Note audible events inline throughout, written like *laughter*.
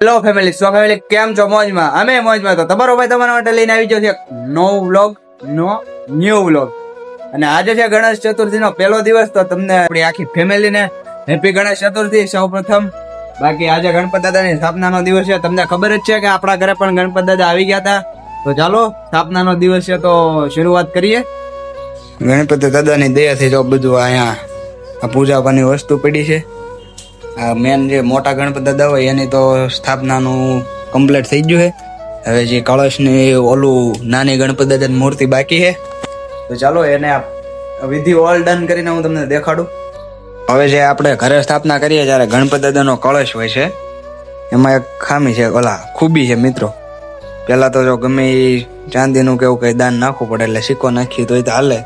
Hello family સો family કેમ છો? મોજમાં? અમે મોજમાં તો તમારો ભાઈ તમારા માટે લઈને આવી ગયો છે નો વ્લોગ નો ન્યુ વ્લોગ અને આજે છે ગણેશ ચતુર્થી નો પહેલો દિવસ, તો તમને આપણી આખી ફેમિલીને હેપી ગણેશ ચતુર્થી. સૌ પ્રથમ બાકી આજે ગણપત દાદાની સ્થાપનાનો દિવસ છે. તમને ખબર જ છે કે આપણા ઘરે પણ ગણપત દાદા આવી ગયા હતા. તો ચાલો, સ્થાપનાનો દિવસ છે તો શરૂઆત કરીએ. ગણપતિ દાદાની દયાથી જો બધું અહીંયા પૂજા પાની વસ્તુ પડી છે. મેન જે મોટા ગણપત દાદા હોય એની તો સ્થાપનાનું કમ્પ્લીટ થઈ ગયું છે. હવે જે કળશની ઓલું નાની ગણપત દાદાની મૂર્તિ બાકી છે. તો ચાલો એને વિધિ ઓલ ડન કરીને હું તમને દેખાડું. હવે જે આપણે ઘરે સ્થાપના કરીએ જ્યારે ગણપત દાદાનો કળશ હોય છે. એમાં એક ખામી છે, ઓલા ખૂબી છે મિત્રો. પહેલાં તો જો ગમે ચાંદીનું કેવું કંઈ દાન નાખવું પડે એટલે સિક્કો નાખી તો એ તો હાલે.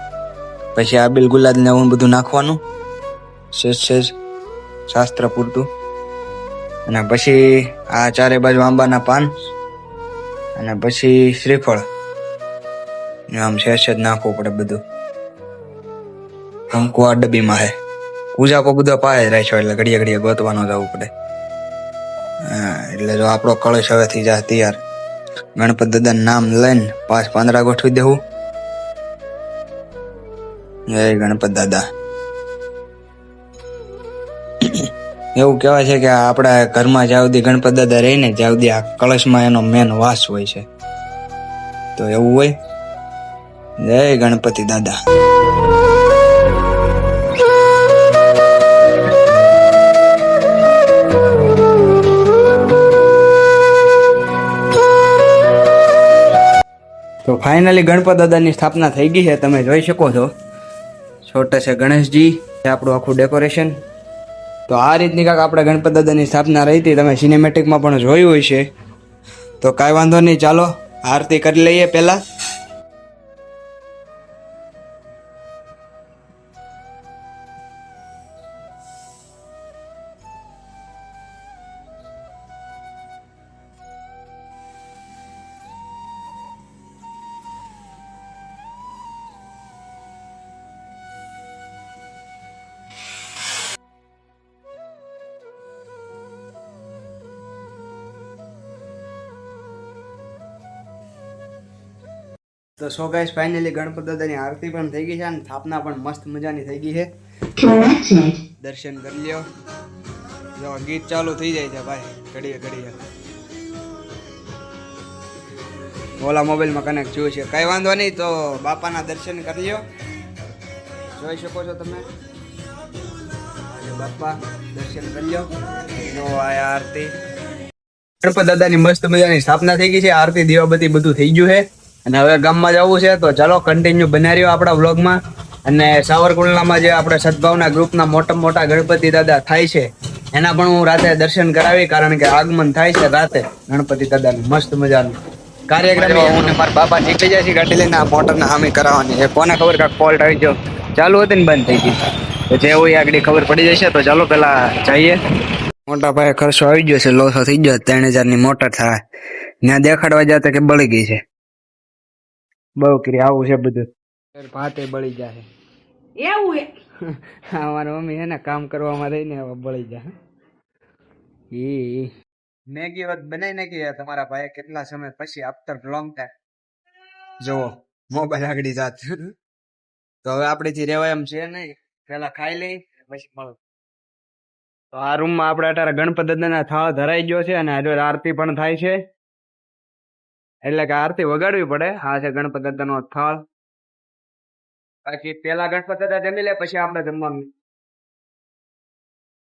પછી આ બિલ ગુલાબને એવું બધું નાખવાનું. સેજ સેજ શાસ્ત્ર પૂરતું. અને પછી આ ચારે બાજુ આંબાના પાન અને પછી શ્રીફળ. આમ શેષ જ નાખવું પડે બધું. કંકુ આ ડબ્બીમાં હે. પૂજા કો બધો પાય રાખ્યો એટલે ઘડીએ ઘડીએ ગોતવાનો જવું પડે. એટલે જો આપણો કળશ હવેથી જા તૈયાર. ગણપત દાદાનું નામ લઈને પાંચ પાંદડા ગોઠવી દેવું. જય ગણપત દાદા. એવું કહેવાય છે કે આપણા ઘરમાં જાવદી ગણપત દાદા રહીને જાવદી આ કળશમાં એનો મેન વાસ હોય છે. તો એવું હોય? જય ગણપતિ દાદા. તો ફાઇનલી ગણપત દાદાની સ્થાપના થઈ ગઈ છે. તમે જોઈ શકો છો. છોટા છે ગણેશજી. આપણું આખું ડેકોરેશન તો આ રીતની કાંક આપણે ગણપત દાદાની સ્થાપના રહી હતી, તમે સિનેમેટિકમાં પણ જોયું છે તો કાંઈ વાંધો નહીં, ચાલો, આરતી કરી લઈએ પહેલા. તો સો ગાઈસ ફાઇનલી ગણપત દાદાની આરતી પણ થઈ ગઈ છે અને સ્થાપના પણ મસ્ત મજાની થઈ ગઈ છે. દર્શન કરી લ્યો. જો, ગીત ચાલુ થઈ જાય છે ભાઈ. ઘડીએ ઘડીએ. ઓલા મોબાઈલમાં કનેક્ટ જોયું છે. કઈ વાંધો નહીં, તો બાપાના દર્શન કરી લ્યો. જોઈ શકો છો તમે. બાપા દર્શન કરી લ્યો. જો, આ આરતી. ગણપત દાદાની મસ્ત મજાની સ્થાપના થઈ ગઈ છે. આરતી, દીવાબત્તી બધું થઈ ગયું છે. અને હવે ગામમાં જવું છે તો ચાલો કન્ટિન્યુ બનાવી રહ્યો આપણા વ્લોગમાં અને સાવરકુંડલામાં જે આપણે સદભાવના ગ્રુપના મોટા મોટા ગણપતિ દાદા થાય છે એના પણ હું રાતે દર્શન કરાવી કારણ કે આગમન થાય છે રાતે. ગણપતિ દાદાનું મસ્ત મજાનું. કાર્યક્રમ હું ને મારા બાપા નીકળી જાય છે ગાડી લઈને આ મોટરને હામી કરાવવાની કોને ખબર કાંક ફોલ્ટ આવી ગયો? ચાલુ હતી ને બંધ થઈ ગઈ. તો જે હોય આગળ ખબર પડી જશે તો ચાલો પેલા જઈએ. મોટા પાયે ખર્ચો આવી ગયો છે લોસો થઈ ગયો ત્રણ હજાર મોટર થાય. ત્યાં દેખાડવા જતા કે બળી ગઈ છે. બહુ કરી આવું છે બધું. ભાતે બળી જાય એવું અમારી *laughs* મમ્મી છે ને કામ કરવામાં રહીને હવે બળી જાય એ મેગી વત બનાવી નાખી તમારા ભાઈ કેટલા સમય પછી આફ્ટર લોંગ ટાઈમ જુઓ મોબાઈલ આગળ જાત. *laughs* તો હવે આપણેથી રેવાય એમ છે નહીં. પેલા ખાઈ લઈ પછી મળો. તો આ રૂમમાં આપણે અત્યારે ગણપત દાદાના થાળ ધરાઈ ગયો છે અને આજે આરતી પણ થાય છે. એટલે કે આરતી વગાડવી પડે. આ છે ગણપત દાદાનો સ્થળ પછી પેલા ગણપત દાદા જમી લે, પછી આપણે જમવાનું.